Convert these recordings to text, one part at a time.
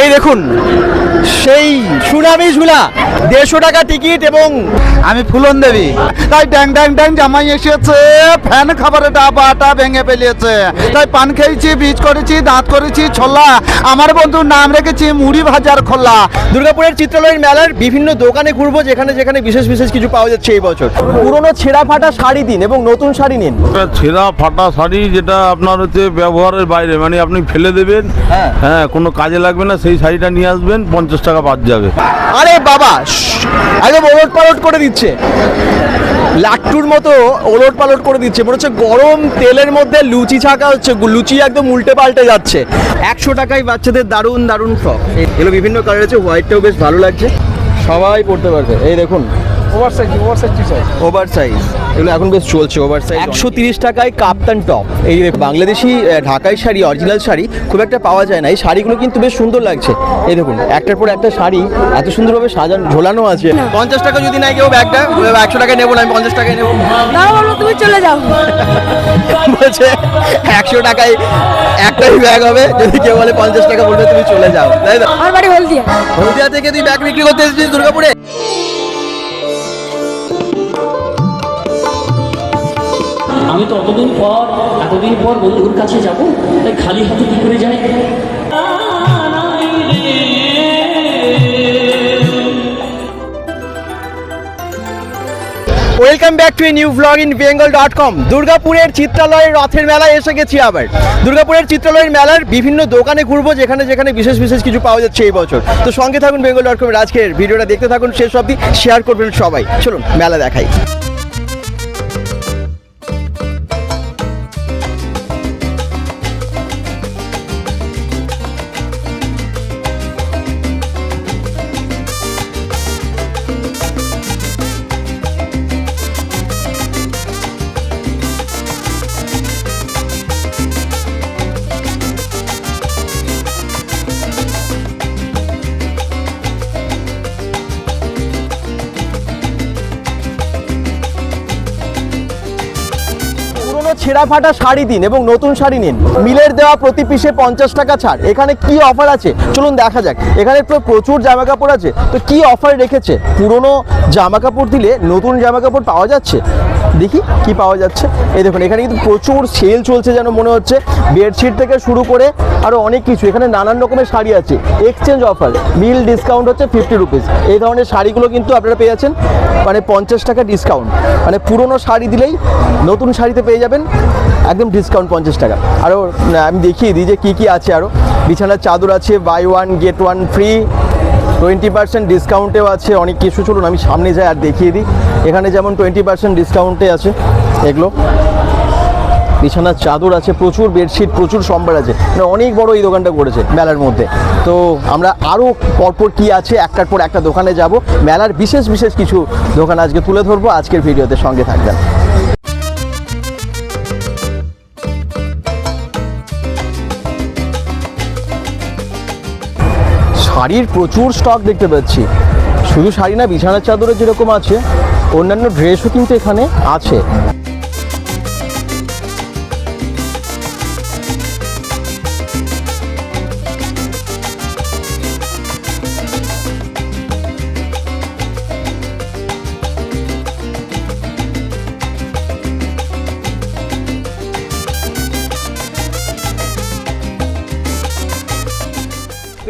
এই দেখুন সেই সুনামি ঝুলা দেড়শো টাকা টিকিট এবং আমি ফুলন দেবী। তাই ড্যাং ড্যাং ড্যাং জামাই এসেছে ফ্যান খাবারে ডাবাটা ভেঙে ফেলিয়েছে। তাই পান খেয়েছি বীজ করেছি দাঁত করেছি ছোলা। আমার বন্ধুর নাম রেখেছি মুড়ি ভাজার খোলা। দুর্গাপুরের চিত্রালয়ের মেলার বিভিন্ন দোকানে ঘুরবো যেখানে যেখানে বিশেষ বিশেষ কিছু পাওয়া যাচ্ছে এই বছর। পুরনো ছেঁড়া ফাটা শাড়ি দিন এবং নতুন শাড়ি নিন। ছেঁড়া ফাটা শাড়ি যেটা আপনার হচ্ছে ব্যবহারের বাইরে মানে আপনি ফেলে দেবেন হ্যাঁ। হ্যাঁ কোনো কাজে লাগবে না সেই শাড়িটা নিয়ে আসবেন পঞ্চাশ টাকা বাদ যাবে। আরে বাবা একদম ওলট পালট করে দিচ্ছে। লাট্টুর মতো ওলট পালট করে দিচ্ছে। মনে হচ্ছে গরম তেলের মধ্যে লুচি ছাকা হচ্ছে লুচি একদম উল্টে পাল্টে যাচ্ছে। একশো টাকায় বাচ্চাদের দারুণ দারুণ ফ্রক এগুলো বিভিন্ন কালার আছে হোয়াইটটাও বেশ ভালো লাগছে। সবাই পড়তে পারবে। এই দেখুন over size over size T shirt over size এগুলো এখন বেশ চলছে ওভার সাইজ একশো তিরিশ টাকায় কাপ্তান টপ এই যে বাংলাদেশি ঢাকাই শাড়ি অরিজিনাল শাড়ি খুব একটা পাওয়া যায় না। এই শাড়িগুলো কিন্তু বেশ সুন্দর লাগছে। এই দেখুন একটার পর একটা শাড়ি এত সুন্দরভাবে সাজানো ঝোলানো আছে। পঞ্চাশ টাকা যদি নাই কেউ ব্যাগটা একশো টাকায় নেব না আমি পঞ্চাশ টাকায় নেব। তুমি চলে যাও। বলছে একশো টাকায় একটাই ব্যাগ হবে। যদি কেউ বলে পঞ্চাশ টাকা বলবে তুমি চলে যাও। তাই তো? আমার বাড়ি হলদিয়া। হলদিয়া থেকে তুই ব্যাগ বিক্রি করতে এসেছিস দুর্গাপুরে? আমি তো অতদিন পর, এতদিন পর বন্ধুর কাছে যাব, তাই খালি হাতে কি করে যাই welcome back to a new blog in Bengal dot com দুর্গাপুরের চিত্রালয়ের রথের মেলায় এসে গেছি আবার। দুর্গাপুরের চিত্রালয়ের মেলার বিভিন্ন দোকানে ঘুরবো, যেখানে যেখানে বিশেষ বিশেষ কিছু পাওয়া যাচ্ছে এই বছর। তো সঙ্গে থাকুন বেঙ্গল ডট কমের আজকের ভিডিওটা, দেখতে থাকুন, শেষ অবধি শেয়ার করবেন সবাই। চলুন, মেলা দেখাই। ছেঁড়া ফাটা শাড়ি দিন এবং নতুন শাড়ি নিন। মিলের দেওয়া প্রতি পিসে পঞ্চাশ টাকা ছাড়। এখানে কি অফার আছে? চলুন দেখা যাক। এখানে তো প্রচুর জামা কাপড় আছে। তো কি অফার রেখেছে? পুরনো জামা কাপড় দিলে নতুন জামা কাপড় পাওয়া যাচ্ছে? দেখি কি পাওয়া যাচ্ছে। এই দেখুন, এখানে কিন্তু প্রচুর সেল চলছে যেন মনে হচ্ছে। বেডশিট থেকে শুরু করে আরও অনেক কিছু। এখানে নানান রকমের শাড়ি আছে। Exchange offer. মিল ডিসকাউন্ট হচ্ছে ফিফটি রুপিস। এই ধরনের শাড়িগুলো কিন্তু আপনারা পেয়ে যাচ্ছেন। মানে পঞ্চাশ টাকা ডিসকাউন্ট। মানে পুরনো শাড়ি দিলেই নতুন শাড়িতে পেয়ে যাবেন। একদম ডিসকাউন্ট পঞ্চাশ টাকা। আরও আমি দেখিয়ে দিই যে কী কী আছে আরও বিছানার চাদর আছে buy one get one free twenty percent ডিসকাউন্টেও আছে, অনেক কিছু। চলুন, আমি সামনে যাই আর দেখিয়ে দিই। এখানে যেমন টোয়েন্টি পার্সেন্ট ডিসকাউন্টে আছে, এগুলো। বিছানার চাদর আছে, প্রচুর বেডশিট প্রচুর সম্বার আছে। মানে অনেক বড় এই দোকানটা করেছে মেলার মধ্যে। তো আমরা আরও পরপর কি আছে, একটার পর একটা দোকানে যাব। মেলার বিশেষ বিশেষ কিছু দোকান আজকে তুলে ধরবো। আজকের ভিডিওতে সঙ্গে থাকবেন। শাড়ির প্রচুর স্টক দেখতে পাচ্ছি। শুধু শাড়ি না, বিছানার চাদরে যেরকম আছে, অন্যান্য ড্রেসও কিন্তু এখানে আছে।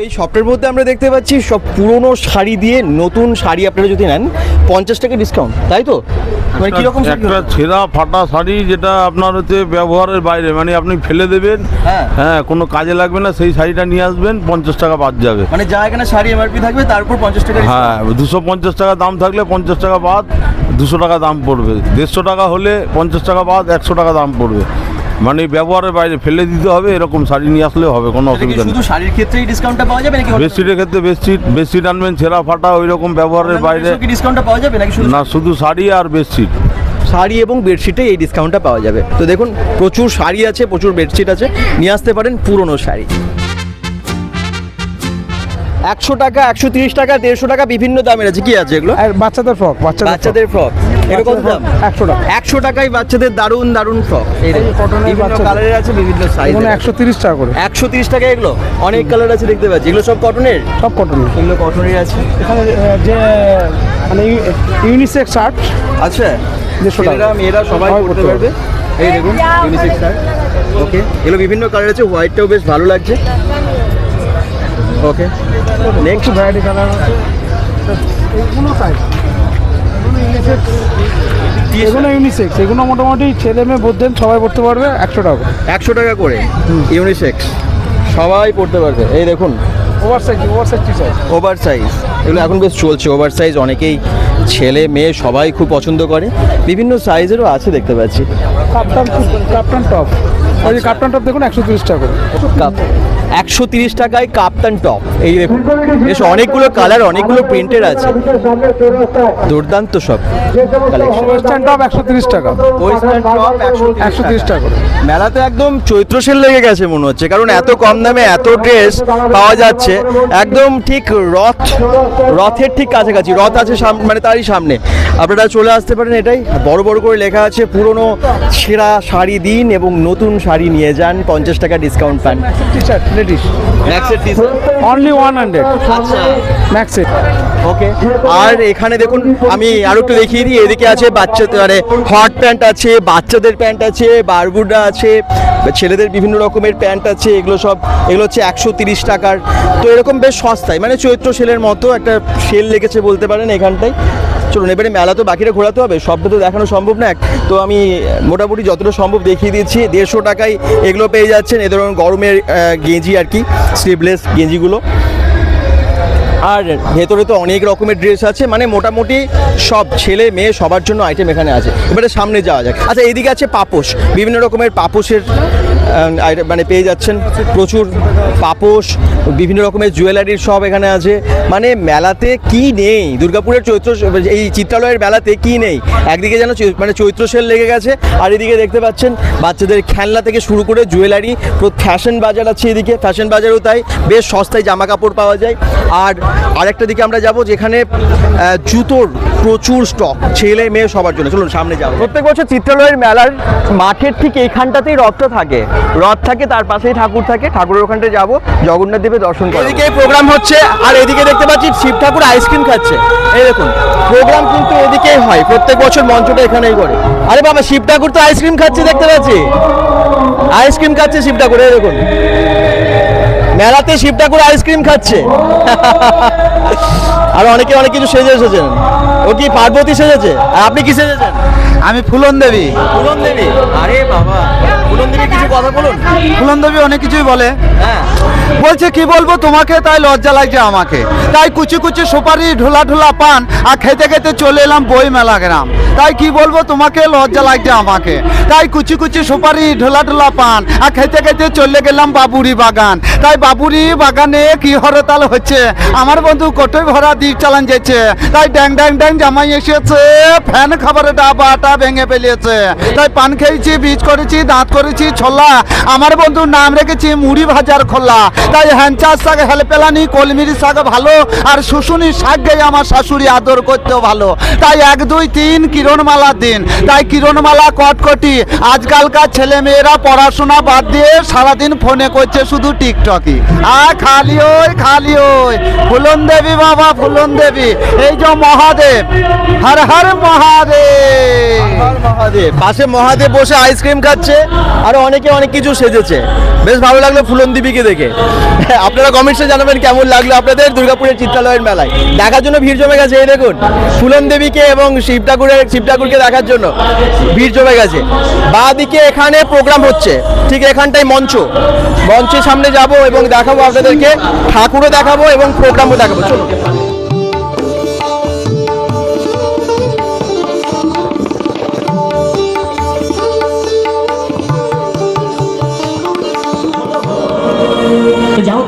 এই শপটার মধ্যে আমরা দেখতে পাচ্ছি সব পুরনো শাড়ি দিয়ে নতুন শাড়ি আপনারা যদি নেন পঞ্চাশ টাকা ডিসকাউন্ট তাই তো? মানে কীরকম একটা ছেঁড়া ফাটা শাড়ি যেটা আপনার হচ্ছে ব্যবহারের বাইরে মানে আপনি ফেলে দেবেন হ্যাঁ। হ্যাঁ কোনো কাজে লাগবে না সেই শাড়িটা নিয়ে আসবেন পঞ্চাশ টাকা বাদ যাবে। মানে যা এখানে শাড়ি এমআরপি থাকবে তারপর পঞ্চাশ টাকা হ্যাঁ দুশো পঞ্চাশ টাকা দাম থাকলে পঞ্চাশ টাকা বাদ দুশো টাকা দাম পড়বে। দেড়শো টাকা হলে পঞ্চাশ টাকা বাদ একশো টাকা দাম পড়বে। মানে ব্যবহারের বাইরে ফেলে দিতে হবে এরকম শাড়ি নিয়ে আসলে হবে কোনো অসুবিধা নেই। শুধু শাড়ির ক্ষেত্রেই ডিসকাউন্টটা পাওয়া যাবে নাকি বেডশিটের ক্ষেত্রে বেডশিট বেডশিট আনবেন ছেঁড়া ফাটা ওই রকম ব্যবহারের বাইরে। কি ডিসকাউন্টটা পাওয়া যাবে নাকি শুধু না শুধু শাড়ি আর বেডশিট। শাড়ি এবং বেডশিটে এই ডিসকাউন্টটা পাওয়া যাবে। তো দেখুন প্রচুর শাড়ি আছে প্রচুর বেডশিট আছে নিয়ে আসতে পারেন পুরনো শাড়ি। একশো টাকা একশো তিরিশ টাকা দেড়শো টাকা বিভিন্ন দামের আছে। কি আছে এগুলো? আর বাচ্চাদের ফ্রক বাচ্চাদের বাচ্চাদের ফ্রক এটা কত দাম? একশো টাকা। একশো টাকায় বাচ্চাদের দারুণ দারুণ ফ্রক এই কটনের কালারের আছে বিভিন্ন সাইজ এগুলো একশো তিরিশ টাকা করে। একশো তিরিশ টাকা এগুলো? অনেক কালার আছে দেখতে পাচ্ছি। এগুলো সব কটনের সব কটনের এগুলো কটনের আছে। এখানে যে মানে ইউনিসেক্স শার্ট আচ্ছা। দেড়শো টাকা। মেয়েরা সবাই পড়তে পারবে। এই দেখুন ইউনিসেক্স শার্ট ওকে এগুলো বিভিন্ন কালার আছে। হোয়াইটটাও বেশ ভালো লাগছে। ওকে নেক্সট ভ্যারাইটি কালার আছে। এগুলো সাইজ এগুলো ইউনিসেক্স এগুলো মোটামুটি ছেলে মেয়ে বুদ্ধেন সবাই পড়তে পারবে একশো টাকা একশো টাকা করে? ইউনিসেক্স সবাই পড়তে পারবে। এই দেখুন। Over size over size T size over size এগুলো এখন বেশ চলছে ওভার সাইজ অনেকেই ছেলে মেয়ে সবাই খুব পছন্দ করে। বিভিন্ন সাইজেরও আছে দেখতে পাচ্ছি। কাপ্তান কাপ্তান টপ ওই যে কাপ্তান টপ দেখুন একশো তিরিশ টাকা করে। একশো তিরিশ টাকায় কাপ্তান টপ। এই দেখুন বেশ অনেকগুলো কালার অনেকগুলো প্রিন্টের আছে। দুর্দান্ত সব ওয়েস্টার্ন টপ একশো তিরিশ টাকা। একশো তিরিশ টাকা। মেলাতে একদম চৈত্র সেল লেগে গেছে মনে হচ্ছে কারণ এত কম দামে এত ড্রেস পাওয়া যাচ্ছে। একদম ঠিক রথ রথের ঠিক কাছাকাছি রথ আছে মানে তারই সামনে। আপনারা চলে আসতে পারেন এটাই। বড় বড় করে লেখা আছে পুরনো সেরা শাড়ি দিন এবং নতুন শাড়ি নিয়ে যান পঞ্চাশ টাকা ডিসকাউন্ট পান। টি শার্ট লেডিস ম্যাক্সের অনলি ওয়ান হান্ড্রেড আচ্ছা। ম্যাক্সের ওকে আর এখানে দেখুন আমি আরও একটু দেখিয়ে দিই এদিকে আছে বাচ্চাদের মানে হট প্যান্ট আছে বাচ্চাদের প্যান্ট আছে বারবুডা আছে ছেলেদের বিভিন্ন রকমের প্যান্ট আছে এগুলো সব এগুলো হচ্ছে একশো তিরিশ টাকার। তো এরকম বেশ সস্তায় মানে চৈত্র সেলের মতো একটা সেল লেগেছে বলতে পারেন এখানটায়। চলুন, এবারে মেলা তো বাকিটা ঘোরাতে হবে, সবটা তো দেখানো সম্ভব না তো আমি মোটামুটি যতটা সম্ভব দেখিয়ে দিচ্ছি, দেড়শো টাকায় এগুলো পেয়ে যাচ্ছেন। এ ধরুন গরমের গেঞ্জি আর কি স্লিভলেস গেঞ্জিগুলো। আর ভেতরে তো অনেক রকমের ড্রেস আছে মানে মোটামুটি সব ছেলে মেয়ে সবার জন্য আইটেম এখানে আছে। এবারে সামনে যাওয়া যাক। আচ্ছা এইদিকে আছে পাপোশ। বিভিন্ন রকমের পাপোশের মানে পেয়ে যাচ্ছেন প্রচুর পাপোশ, বিভিন্ন রকমের জুয়েলারির সব এখানে আছে। মানে মেলাতে কি নেই? দুর্গাপুরের চৈত্র, এই চিত্রালয়ের মেলাতে কি নেই? একদিকে যেন মানে চৈত্র সেল লেগে গেছে, আর এদিকে দেখতে পাচ্ছেন বাচ্চাদের খেলনা থেকে শুরু করে জুয়েলারি ফ্যাশন বাজার আছে এদিকে। ফ্যাশন বাজারও তাই বেশ সস্তায় জামা কাপড় পাওয়া যায়। আর আরেকটা দিকে আমরা যাব যেখানে জুতোর প্রচুর স্টক ছেলে মেয়ে সবার জন্য। চলুন সামনে যাব প্রত্যেক বছর চিত্রালয়ের মেলার মাঠের ঠিক এইখানটাতেই রথটা থাকে। রথ থাকে তার পাশেই ঠাকুর থাকে। ঠাকুরের ওখানটায় যাব জগন্নাথ দেবের দর্শন করব। এদিকে প্রোগ্রাম হচ্ছে আর এদিকে দেখতে পাচ্ছি শিব ঠাকুর আইসক্রিম খাচ্ছে। এই দেখুন প্রোগ্রাম কিন্তু এদিকেই হয়। প্রত্যেক বছর মঞ্চটা এখানেই করে। আরে বাবা শিব ঠাকুর তো আইসক্রিম খাচ্ছে দেখতে পাচ্ছি? আইসক্রিম খাচ্ছে শিব ঠাকুর এই দেখুন। মেলাতে শিব ঠাকুর আইসক্রিম খাচ্ছে। আর অনেকে অনেক কিছু সেজে এসেছেন। ও কি পার্বতী সেজেছে? আর আপনি কি সেজেছেন? আমি ফুলন দেবী ফুলন দেবী আরে বাবা। ফুলন দেবী কিছু কথা বলুন। ফুলন দেবী অনেক কিছুই বলে। হ্যাঁ। বলছে কি বলব তোমাকে? তাই লজ্জা লাগছে আমাকে। তাই কুচি কুচি সুপারি ঢোলা ঢোলা পান আর খেতে খেতে চলে এলাম বই মেলা গ্রাম। তাই কি বলব তোমাকে? লজ্জা লাগছে আমাকে। তাই কুচি কুচি সুপারি ঢোলা ঢোলা পান আর খেতে খেতে চলে গেলাম বাবুরি বাগান। তাই বাবুরি বাগানে কি হরতাল হচ্ছে? আমার বন্ধু কটই ভরা দ্বীপ চালান যাচ্ছে। তাই ড্যাং ড্যাং ড্যাং জামাই এসেছে ফ্যান খাবারের ডাবাটা ভেঙে ফেলিয়েছে তাই পান খেয়েছি বীজ করেছি দাঁত করেছি ছোলা আমার বন্ধুর নাম রেখেছি, মুড়ি ভাজার খোলা তাই হ্যাঞ্চার শাক, হেলপেলানি, কলমিরি শাক ভালো, আর শুশুনি শাক গেয়ে আমার শাশুড়ি আদর করতেও ভালো। তাই এক, দুই, তিন, কিরণমালা দিন। তাই কিরণমালা কটকটি। আজকালকার ছেলে মেয়েরা পড়াশোনা বাদ দিয়ে সারাদিন ফোনে করছে শুধু টিকটকি আ খালি ওই খালি ওই। ফুলন দেবী বাবা, ফুলন দেবী। এই যে মহাদেব, হর হর মহাদেব। মহাদেব। পাশে মহাদেব বসে আইসক্রিম খাচ্ছে। আর অনেকে অনেক কিছু সেজেছে। বেশ ভালো লাগল ফুলন দেবীকে দেখে। আপনারা কমেন্টসে জানাবেন কেমন লাগল আপনাদের দুর্গাপুরের চিত্রালয়ের মেলায়। দেখার জন্য ভিড় জমে গেছে, এই দেখুন, ফুলন দেবীকে এবং শিব ঠাকুরের শিব ঠাকুরকে দেখার জন্য ভিড় জমে গেছে। বা দিকে এখানে প্রোগ্রাম হচ্ছে, ঠিক এখানটাই মঞ্চ। মঞ্চের সামনে যাব এবং দেখাবো আপনাদেরকে, ঠাকুরও দেখাবো এবং প্রোগ্রামও দেখাবো। চলুন।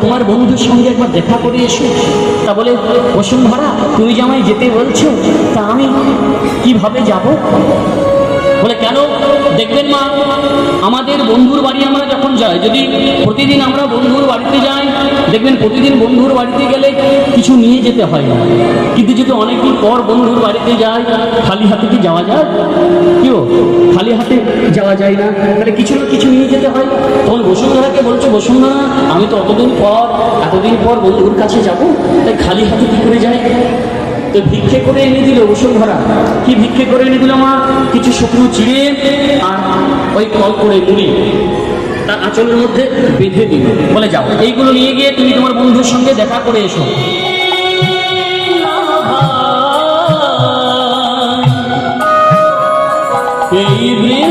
তোমার বন্ধুর সঙ্গে একবার দেখা করে এসো। তা বলে, বসুন্ধরা, তুমি আমায় যেতে বলছো, তা আমি কীভাবে যাব? বলে কেন? দেখবেন মা, আমাদের বন্ধুর বাড়ি আমরা যখন যাই, যদি প্রতিদিন আমরা বন্ধুর বাড়িতে যাই, দেখবেন প্রতিদিন বন্ধুর বাড়িতে গেলে কিছু নিয়ে যেতে হয় না। কিন্তু যদি অনেকদিন পর বন্ধুর বাড়িতে যাই, খালি হাতে কি যাওয়া যায়? কি গো? খালি হাতে যাওয়া যায় না? তাহলে কিছু না কিছু নিয়ে যেতে হয়। তখন বসুন্ধরাকে বলছো, বসুন্ধরা, আমি তো অতদিন পর, এতদিন পর বন্ধুর কাছে যাব, তাই খালি হাতে কি করে যাই? তো ভিক্ষে করে এনে দিল বসুন্ধরা। কি ভিক্ষে করে এনে দিল মা? কিছু শুকনো চিড়ে আর ওই কল করে মুড়ি। তার আঁচলের মধ্যে বেঁধে দিল। বলে, যাও, এইগুলো নিয়ে গিয়ে তুমি তোমার বন্ধুর সঙ্গে দেখা করে এসো। এই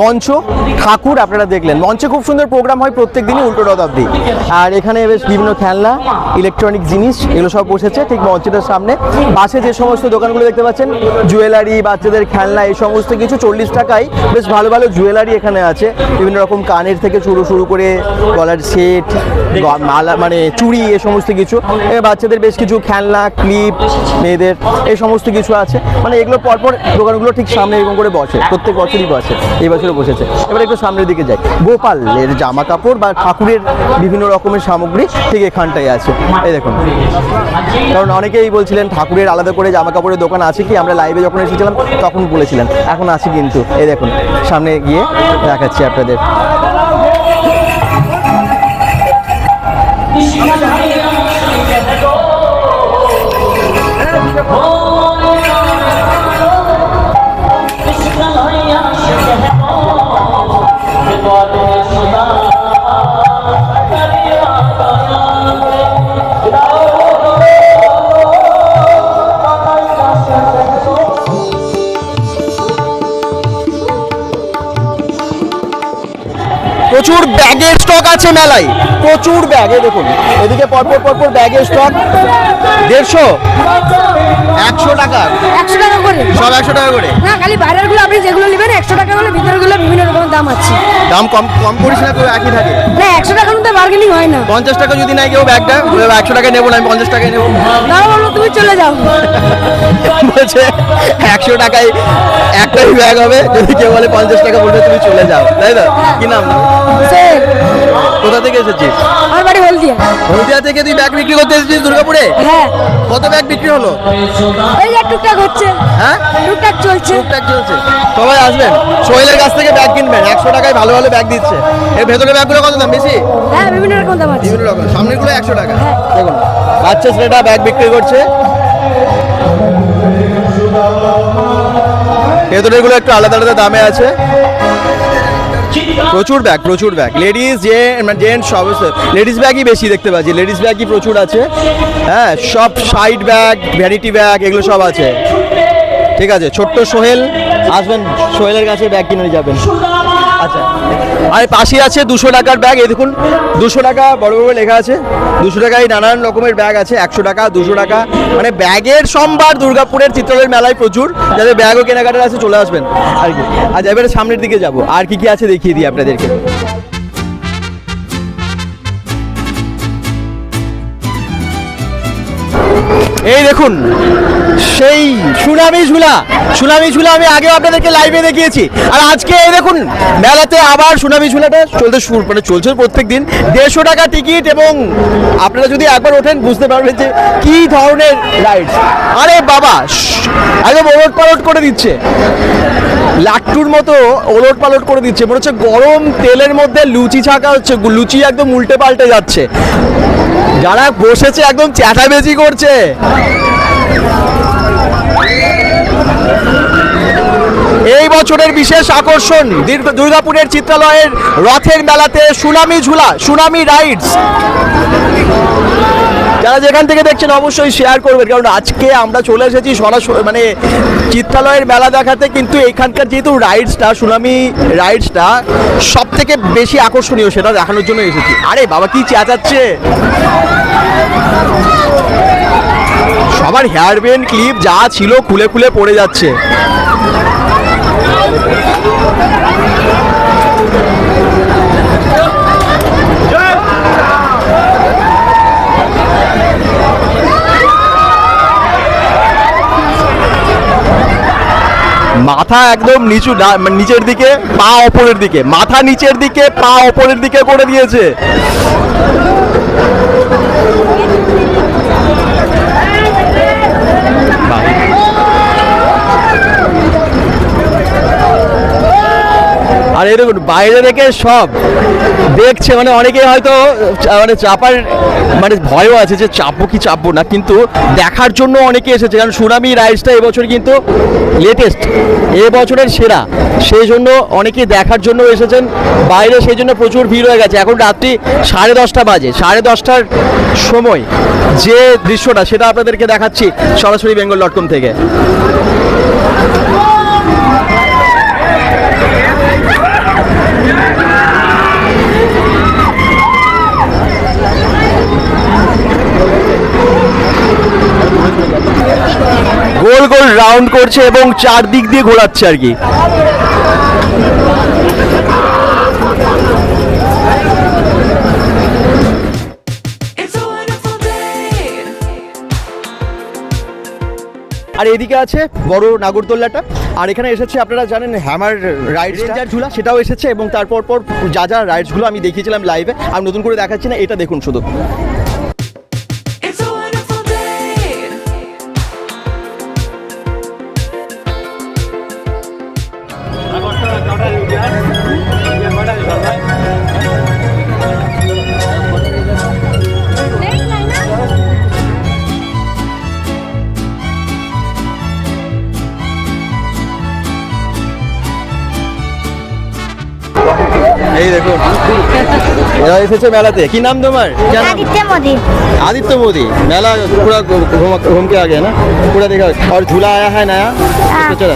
মঞ্চ, ঠাকুর আপনারা দেখলেন। মঞ্চে খুব সুন্দর প্রোগ্রাম হয় প্রত্যেক দিনই উল্টো রথ আর এখানে বেশ বিভিন্ন খেলনা ইলেকট্রনিক জিনিস, এগুলো সব বসেছে ঠিক মঞ্চটার সামনে। পাশে যে সমস্ত দোকানগুলো দেখতে পাচ্ছেন জুয়েলারি বাচ্চাদের খেলনা, এই সমস্ত কিছু চল্লিশ টাকায় বেশ ভালো ভালো জুয়েলারি এখানে আছে। বিভিন্ন রকম কানের থেকে শুরু শুরু করে গলার সেট মালা মানে চুড়ি, এ সমস্ত কিছু। বাচ্চাদের বেশ কিছু খেলনা ক্লিপ মেয়েদের এই সমস্ত কিছু আছে। মানে এগুলো পরপর দোকানগুলো ঠিক সামনে এরকম করে বসে, প্রত্যেক বছরই বসে। এই বছরও বসেছে। এবার একটু সামনের দিকে যাই। গোপালের জামা কাপড় বা ঠাকুরের বিভিন্ন রকমের সামগ্রী ঠিক এখানটায় আছে। এই দেখুন। কারণ অনেকেই বলছিলেন, ঠাকুরের আলাদা করে জামা কাপড়ের দোকান আছে কি? আমরা লাইভে যখন এসেছিলাম, তখন বলেছিলেন। এখন আছে কিন্তু। এই দেখুন, সামনে গিয়ে দেখাচ্ছি আপনাদের। প্রচুর ব্যাগের স্টক আছে মেলায়। প্রচুর ব্যাগে দেখুন। এদিকে পরপর পরপর ব্যাগের স্টক দেড়শো? একশো টাকা। একশো টাকা করে? সব একশো টাকা করে। না খালি বাইরেরগুলো আপনি যেগুলো নেবেন একশো টাকা হলে ভিতরগুলো বিভিন্ন রকমের দাম আছে। দাম কম কম করিস না কেউ একই থাকে। না একশো টাকার মধ্যে বার্গেনিং হয় না। পঞ্চাশ টাকা যদি নাই কেউ ব্যাগটা একশো টাকা নেব না আমি পঞ্চাশ টাকায় নেব। বলব তুমি চলে যাও। বলছে একশো টাকায় একটাই ব্যাগ হবে যদি কেউ বলে পঞ্চাশ টাকা বলবে তুমি চলে যাও। তাই তো? কি নাম? কোথা থেকে এসেছিস? আমার বাড়ি হলদিয়া। হলদিয়া থেকে তুই ব্যাগ বিক্রি করতে এসেছিস দুর্গাপুরে? হ্যাঁ। কত ব্যাগ বিক্রি হলো? ওই যে টুকটাক হচ্ছে। হ্যাঁ? টুকটাক চলছে। টুকটাক চলছে। সবাই আসবেন। সোহেলের কাছ থেকে ব্যাগ কিনবেন। একশো টাকায় ভালো ভালো ব্যাগ দিচ্ছে। এর ভেতরে ব্যাগগুলো কত দাম বেশি? হ্যাঁ বিভিন্ন রকম দাম আছে। বিভিন্ন রকম। সামনেগুলো একশো টাকা। দেখুন বাচ্চা ছেলেটা ব্যাগ বিক্রি করছে। ভেতরেগুলো একটু আলাদা আলাদা দামে আছে। প্রচুর ব্যাগ প্রচুর ব্যাগ। লেডিস যে জেন্টস সব লেডিস ব্যাগই বেশি দেখতে পাচ্ছি। লেডিস ব্যাগই প্রচুর আছে। হ্যাঁ সব সাইড ব্যাগ ভ্যারিটি ব্যাগ এগুলো সব আছে। ঠিক আছে, ছোট্ট সোহেল, আসবেন, সোহেলের কাছে ব্যাগ কিনে যাবেন। আচ্ছা। আর পাশে আছে দুশো টাকার ব্যাগ। এই দেখুন, দুশো টাকা, বড় বড় লেখা আছে। দুশো টাকায় নানান রকমের ব্যাগ আছে। একশো টাকা, দুশো টাকা। মানে ব্যাগের সোমবার দুর্গাপুরের চিত্রলের মেলায় প্রচুর। যাদের ব্যাগও কেনাকাটার আছে, চলে আসবেন। আর কি। আচ্ছা এবারে সামনের দিকে যাব। আর কি কি আছে দেখিয়ে দিই আপনাদেরকে। এই দেখুন, সেই সুনামি ঝুলা সুনামি ঝুলা আমি আগেও আপনাদেরকে লাইভে দেখিয়েছি। আর আজকে এই দেখুন, মেলাতে আবার সুনামি ঝুলাটা চলতে মানে চলছে প্রত্যেক দিন দেড়শো টাকা টিকিট এবং আপনারা যদি একবার ওঠেন, বুঝতে পারবেন যে কি ধরনের রাইডস আরে বাবা, একদম ওলট পালট করে দিচ্ছে। লাট্টুর মতো ওলট পালট করে দিচ্ছে। মনে হচ্ছে গরম তেলের মধ্যে লুচি ছাকা হচ্ছে, লুচি একদম উল্টে পাল্টে যাচ্ছে। যারা বসেছে একদম চ্যাটাবেজি করছে। এই বছরের বিশেষ আকর্ষণ দুর্গাপুরের চিত্রালয়ের রথের মেলাতে সুনামি ঝুলা, সুনামি রাইডস যারা যেখান থেকে দেখছেন অবশ্যই শেয়ার করবেন, কারণ আজকে আমরা চলে এসেছি সরাসরি মানে চিত্রালয়ের মেলা দেখাতে, কিন্তু এখানকার যেহেতু রাইডসটা সুনামি রাইডসটা সব থেকে বেশি আকর্ষণীয়, সেটা দেখানোর জন্য এসেছি। আরে বাবা, কি চেঁচাচ্ছে? সবার হেয়ার বেন ক্লিপ যা ছিল খুলে খুলে পড়ে যাচ্ছে। মাথা একদম নিচু নিচের দিকে, পা ওপরের দিকে। মাথা নিচের দিকে, পা ওপরের দিকে করে দিয়েছে। আর দেখুন, বাইরে থেকে সব দেখছে মানে অনেকে হয়তো মানে চাপার মানে ভয়ও আছে যে চাপবো কি চাপবো না, কিন্তু দেখার জন্য অনেকে এসেছে। কারণ সুনামি রাইডসটা এবছর কিন্তু লেটেস্ট এবছরের সেরা। সেই জন্য অনেকে দেখার জন্য এসেছেন, বাইরে সেই জন্য প্রচুর ভিড় হয়ে গেছে। এখন রাত্রি সাড়ে দশটা বাজে, সাড়ে দশটার সময় যে দৃশ্যটা, সেটা আপনাদেরকে দেখাচ্ছি সরাসরি বেঙ্গল ডট কম থেকে। গোল গোল রাউন্ড করছে এবং চারদিক দিয়ে ঘোরাচ্ছে আর কি. আর এদিকে আছে বড় নাগরদোল্লাটা। আর এখানে এসেছে আপনারা জানেন হ্যামার রাইডস যার ঝুলা। সেটাও এসেছে এবং তারপর পর যা যা রাইডসগুলো আমি দেখিয়েছিলাম লাইভে আর নতুন করে দেখাচ্ছি না এটা দেখুন শুধু। এসেছে মেলাতে কি নাম তোমার क्या नाम? आदित्य मोदी आदित्य मोदी मेला पूरा घूम घूम के आ गया ना पूरा देखा और झूला आया है नया हाँ। तो चला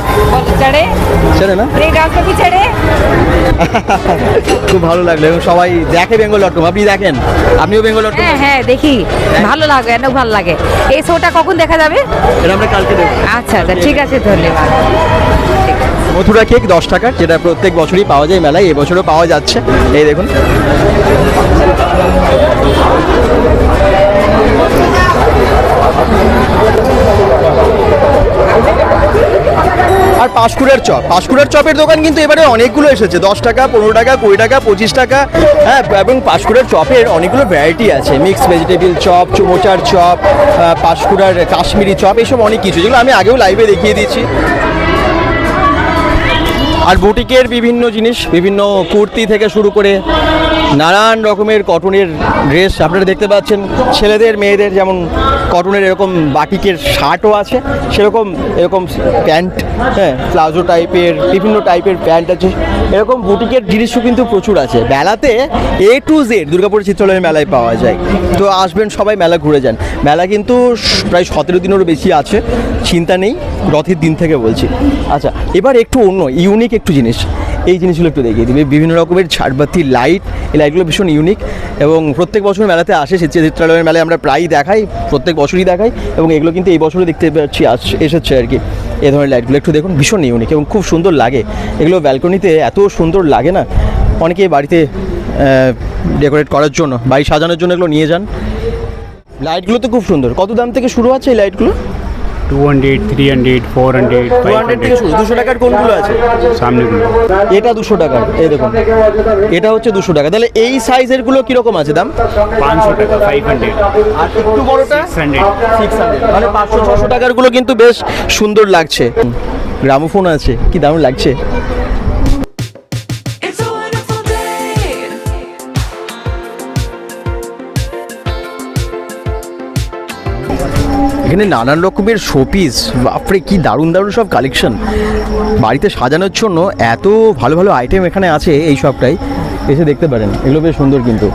চড়ে চলে না ব্রেক ডান্স কি চড়ে খুব ভালো লাগলো এবং সবাই দেখে বেঙ্গল ডট কম আপনি দেখেন আপনিও বেঙ্গল ডট কম হ্যাঁ হ্যাঁ দেখি ভালো লাগে অনেক ভালো লাগে এই শোটা কখন দেখা যাবে এটা আমরা কালকে দেখবো আচ্ছা আচ্ছা ঠিক আছে ধন্যবাদ মথুরা কেক দশ টাকার যেটা প্রত্যেক বছরই পাওয়া যায় মেলায় এবছরও পাওয়া যাচ্ছে এই দেখুন আর পাঁশকুড়ার চপ। পাঁশকুড়ার চপের দোকান কিন্তু এবারে অনেকগুলো এসেছে। দশ টাকা, পনেরো টাকা, কুড়ি টাকা, পঁচিশ টাকা। হ্যাঁ এবং পাঁশকুড়ার চপের অনেকগুলো ভ্যারাইটি আছে। মিক্স ভেজিটেবিল চপ, চুমোচার চপ পাঁশকুড়ার কাশ্মীরি চপ এইসব অনেক কিছু। যেগুলো আমি আগেও লাইভে দেখিয়ে দিয়েছি। আর বুটিকের বিভিন্ন জিনিস, বিভিন্ন কুর্তি থেকে শুরু করে নানান রকমের কটনের ড্রেস আপনারা দেখতে পাচ্ছেন, ছেলেদের, মেয়েদের যেমন কটনের এরকম বাটিকের শার্টও আছে, সেরকম এরকম প্যান্ট হ্যাঁ প্লাজো টাইপের, বিভিন্ন টাইপের প্যান্ট আছে, এরকম বুটিকের জিনিসও কিন্তু প্রচুর আছে। মেলাতে এ টু জেড দুর্গাপুর চিত্রালয়ের মেলায় পাওয়া যায়। তো আসবেন সবাই, মেলা ঘুরে যান। মেলা কিন্তু প্রায় সতেরো দিনেরও বেশি আছে। চিন্তা নেই, রথের দিন থেকে বলছি। আচ্ছা এবার একটু অন্য ইউনিক একটু জিনিস। এই জিনিসগুলো একটু দেখিয়ে দিবে বিভিন্ন রকমের ঝাড়বাতি লাইট এই লাইটগুলো ভীষণ ইউনিক এবং প্রত্যেক বছর মেলাতে আসে সে চিত্রালয়ের মেলায় আমরা প্রায়ই দেখাই, প্রত্যেক বছরই দেখাই এবং এগুলো কিন্তু এই বছরও দেখতে পাচ্ছি এসেছে আর কি। এ ধরনের লাইটগুলো একটু দেখুন, ভীষণ ইউনিক এবং খুব সুন্দর লাগে। এগুলো ব্যালকনিতে এত সুন্দর লাগে না, অনেকে বাড়িতে ডেকোরেট করার জন্য, বাড়ি সাজানোর জন্য এগুলো নিয়ে যান। লাইটগুলো তো খুব সুন্দর। কত দাম থেকে শুরু আছে এই লাইটগুলো two hundred three hundred four hundred two hundred থেকে শুরু দুশো টাকার কোনগুলো আছে? সামনেগুলো। এটা দুশো টাকার এই দেখুন। এটা হচ্ছে দুশো টাকা। তাহলে এই সাইজেরগুলো কীরকম আছে দাম? পাঁচশো টাকা ফাইভ হান্ড্রেড আর একটু বড়টা? হান্ড্রেড সিক্স হান্ড্রেড মানে পাঁচশো ছশো টাকারগুলো কিন্তু বেশ সুন্দর লাগছে। গ্রামোফোন আছে কি দারুণ লাগছে। এখানে নানান রকমের শোপিস বাপরে, কি দারুণ দারুণ সব কালেকশন বাড়িতে সাজানোর জন্য এত ভালো ভালো আইটেম এখানে আছে এই সবটাই। এসে দেখতে পারেন, এগুলো বেশ সুন্দর কিন্তু।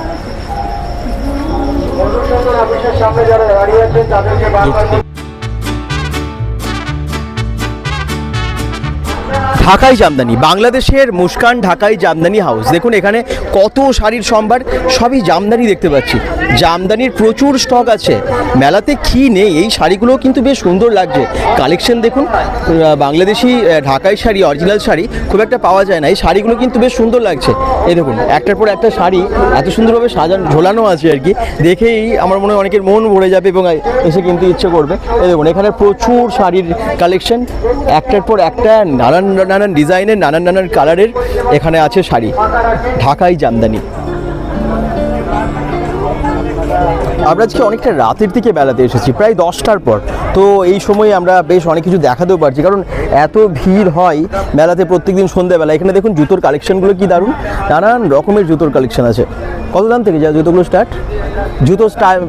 ঢাকাই জামদানি, বাংলাদেশের মুস্কান ঢাকাই জামদানি হাউস দেখুন এখানে কত শাড়ির সম্ভার, সবই জামদানি দেখতে পাচ্ছি। জামদানির প্রচুর স্টক আছে। মেলাতে কি নেই? এই শাড়িগুলো কিন্তু বেশ সুন্দর লাগছে। কালেকশন দেখুন বাংলাদেশি ঢাকাই শাড়ি অরিজিনাল শাড়ি, খুব একটা পাওয়া যায় না। এই শাড়িগুলো কিন্তু বেশ সুন্দর লাগছে। এই দেখুন, একটার পর একটা শাড়ি, এত সুন্দরভাবে সাজানো, ঝোলানো আছে আর কি। দেখেই আমার মনে হয় অনেকের মন ভরে যাবে এবং এসে কিনতে ইচ্ছে করবে। এই দেখুন, এখানে প্রচুর শাড়ির কালেকশন একটার পর একটা নানান নানান ডিজাইনের, নানান নানান কালারের এখানে আছে শাড়ি। ঢাকাই জামদানি। আমরা আজকে অনেকটা রাতের দিকে বেলাতে এসেছি, প্রায় দশটার পর। তো এই সময় আমরা বেশ অনেক কিছু দেখাতেও পারছি, কারণ এত ভিড় হয় মেলাতে প্রত্যেকদিন সন্ধ্যাবেলা। এখানে দেখুন জুতোর কালেকশনগুলো কি দারুণ, নানান রকমের জুতোর কালেকশন আছে। কত দাম থেকে যায় জুতোগুলো স্টার্ট জুতো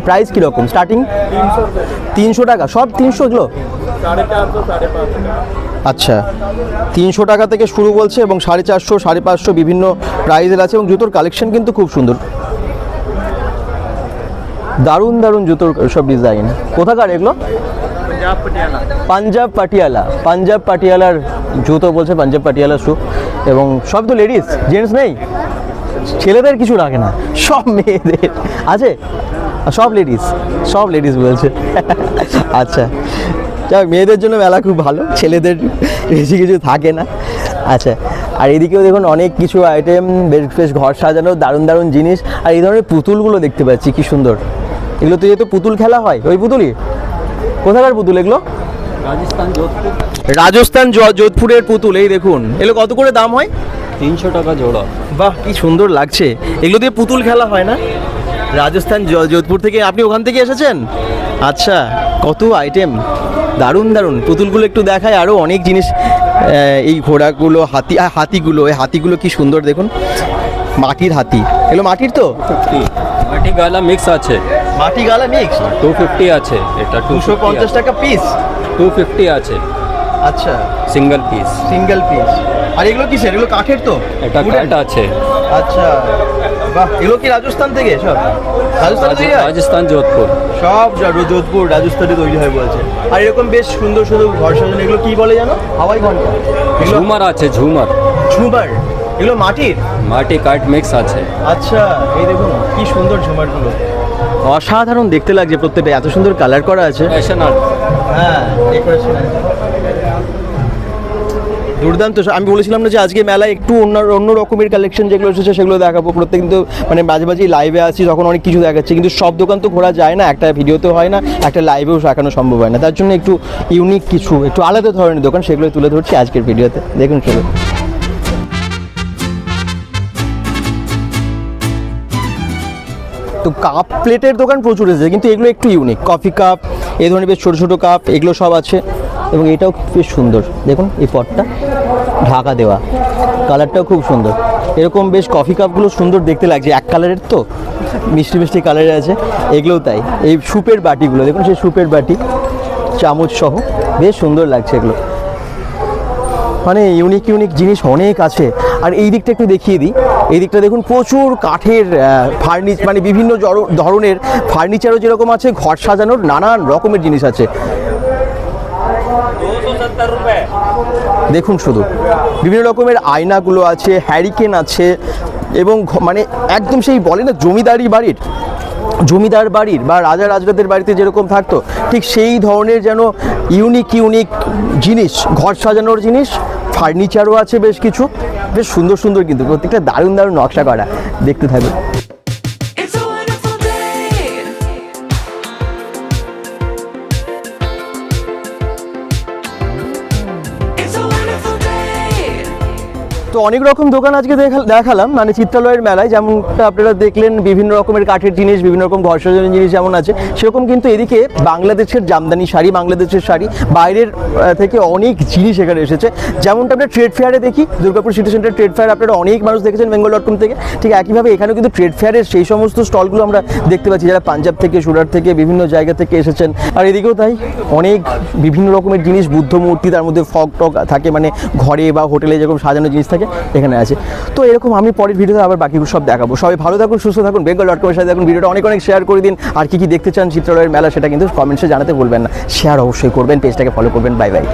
প্রাইস কীরকম? স্টার্টিং তিনশো টাকা, সব তিনশোগুলো আচ্ছা। তিনশো টাকা থেকে শুরু বলছে এবং সাড়ে চারশো সাড়ে পাঁচশো বিভিন্ন প্রাইজের আছে এবং জুতোর কালেকশন কিন্তু খুব সুন্দর। দারুণ দারুণ জুতোর সব ডিজাইন কোথাকার এগুলো? পাঞ্জাব পাটিয়ালা। পাঞ্জাব পাটিয়ালার জুতো বলছে পাঞ্জাব পাটিয়ালা শু এবং সব তো লেডিস জেন্টস নেই? ছেলেদের কিছু রাখে না সব মেয়েদের। আছে? সব লেডিস সব লেডিস বলছে। আচ্ছা। যাক মেয়েদের জন্য মেলা খুব ভালো ছেলেদের বেশি কিছু থাকে না। আচ্ছা আর এদিকেও দেখুন অনেক কিছু আইটেম বেশ বেশ ঘর সাজানো দারুণ দারুণ জিনিস আর এই ধরনের পুতুলগুলো দেখতে পাচ্ছি কি সুন্দর। এগুলো তো যেহেতু পুতুল খেলা হয় ওই পুতুলই? কোথাকার পুতুল এগুলো? রাজস্থান যোধপুরের পুতুল এই দেখুন। এগুলো কত করে দাম হয়? তিনশো টাকা জোড়া। বাহ কি সুন্দর লাগছে। এগুলো দিয়ে পুতুল খেলা হয় না? রাজস্থান যোধপুর থেকে আপনি ওখান থেকে এসেছেন? আচ্ছা কত আইটেম দারুণ দারুণ। পুতুলগুলো একটু দেখায় আরও অনেক জিনিস এই ঘোড়াগুলো হাতি হাতিগুলো এই হাতিগুলো কি সুন্দর দেখুন। মাটির হাতি। এগুলো মাটির তো? মাটি গালা মিক্স আছে। মাটি গালা মিক্স টু ফিফটি আছে। এটা দুশো পঞ্চাশ টাকা পিস টু ফিফটি আছে। আচ্ছা। সিঙ্গেল পিস সিঙ্গেল পিস আর এগুলো কি স্যার এগুলো কাঠের তো? এটা? কাঠ আছে। আচ্ছা। বাহ এগুলো কি রাজস্থান থেকে? সব? রাজস্থান থেকে রাজস্থান যোধপুর। সব যোধপুর রাজস্থানে তৈরি হয় বলছে। আর এরকম বেশ সুন্দর সুন্দর ঘর সাজানো এগুলো কি বলে জানো? হাওয়াই ঘণ্টা ঝুমার আছে ঝুমার। ঝুমার? এগুলো মাটির? মাটি কাঠ মিক্স আছে। আচ্ছা এই দেখুন কি সুন্দর ঝুমারগুলো। অসাধারণ দেখতে লাগছে প্রত্যেকটা এত সুন্দর কালার করা আছে। ফ্যাশন আর্ট হ্যাঁ decoration আছে। দুর্দান্ত। আমি বলেছিলাম না যে আজকে মেলায় একটু অন্য অন্য রকমের কালেকশন যেগুলো এসেছে সেগুলো দেখাবো। প্রত্যেক কিন্তু মানে মাঝে মাঝেই লাইভে আছি, তখন অনেক কিছু দেখাচ্ছে। কিন্তু সব দোকান তো ঘোরা যায় না, একটা ভিডিওতেও হয় না, একটা লাইভেও রাখানো সম্ভব হয় না। তার জন্য একটু ইউনিক কিছু, একটু আলাদা ধরনের দোকান সেগুলো তুলে ধরছি আজকের ভিডিওতে। দেখুন শুধু তো কাপ প্লেটের দোকান প্রচুর এসেছে, কিন্তু এগুলো একটু ইউনিক কফি কাপ এই ধরনের বেশ ছোটো ছোটো কাপ এগুলো সব আছে। এবং এটাও বেশ সুন্দর। দেখুন এই পটটা, ঢাকা দেওয়া। কালারটাও খুব সুন্দর। এরকম বেশ কফি কাপগুলো সুন্দর দেখতে লাগছে। এক কালারের তো, মিষ্টি মিষ্টি কালারের আছে। এগুলোও তাই। এই সুপের বাটিগুলো, দেখুন সেই সুপের বাটি, চামচ সহ। বেশ সুন্দর লাগছে এগুলো। মানে ইউনিক ইউনিক জিনিস অনেক আছে। আর এই দিকটা একটু দেখিয়ে দিই। এই দিকটা দেখুন প্রচুর কাঠের ফার্নিচ মানে বিভিন্ন ধরনের ফার্নিচারও যেরকম আছে, ঘর সাজানোর নানান রকমের জিনিস আছে। দেখুন শুধু, বিভিন্ন রকমের আয়নাগুলো আছে হ্যারিকেন আছে, এবং মানে একদম সেই বলে না জমিদারি বাড়ির, জমিদার বাড়ির বা রাজা রাজরাদের বাড়িতে যেরকম থাকতো, ঠিক সেই ধরনের যেন ইউনিক ইউনিক জিনিস, ঘর সাজানোর জিনিস ফার্নিচারও আছে বেশ কিছু, বেশ সুন্দর সুন্দর কিন্তু প্রত্যেকটা দারুণ দারুণ নকশা করা, দেখতে থাকুন। তো অনেক রকম দোকান আজকে দেখা- দেখালাম মানে চিত্রালয়ের মেলায়, যেমনটা আপনারা দেখলেন, বিভিন্ন রকমের কাঠের জিনিস, বিভিন্ন রকম ঘর সাজানোর জিনিস যেমন আছে, সেরকম কিন্তু এদিকে বাংলাদেশের জামদানি শাড়ি, বাংলাদেশের শাড়ি, বাইরের থেকে অনেক জিনিস এখানে এসেছে। যেমনটা আমরা ট্রেড ফেয়ারে দেখি, Durgapur city centre trade fair আপনারা অনেক মানুষ দেখেছেন বেঙ্গল ডট কম থেকে। ঠিক একইভাবে এখানেও কিন্তু ট্রেড ফেয়ারের সেই সমস্ত স্টলগুলো আমরা দেখতে পাচ্ছি, যারা পাঞ্জাব থেকে, সুরাট থেকে, বিভিন্ন জায়গা থেকে এসেছেন। আর এদিকেও তাই, অনেক বিভিন্ন রকমের জিনিস বুদ্ধ মূর্তি তার মধ্যে ফগ টক থাকে মানে ঘরে বা হোটেলে যেরকম সাজানো জিনিস থাকে এখানে আছে। তো এরকম আমি পরের ভিডিওতে আবার বাকিগুলো সব দেখাবো। সবাই ভালো থাকুন, সুস্থ থাকুন বেঙ্গল ডট কমের সাথে দেখুন ভিডিওটা অনেক অনেক শেয়ার করে দিন। আর কি কি দেখতে চান চিত্রালয়ের মেলা, সেটা কিন্তু কমেন্টসে জানাতে ভুলবেন না। শেয়ার অবশ্যই করবেন পেজটাকে ফলো করবেন। Bye bye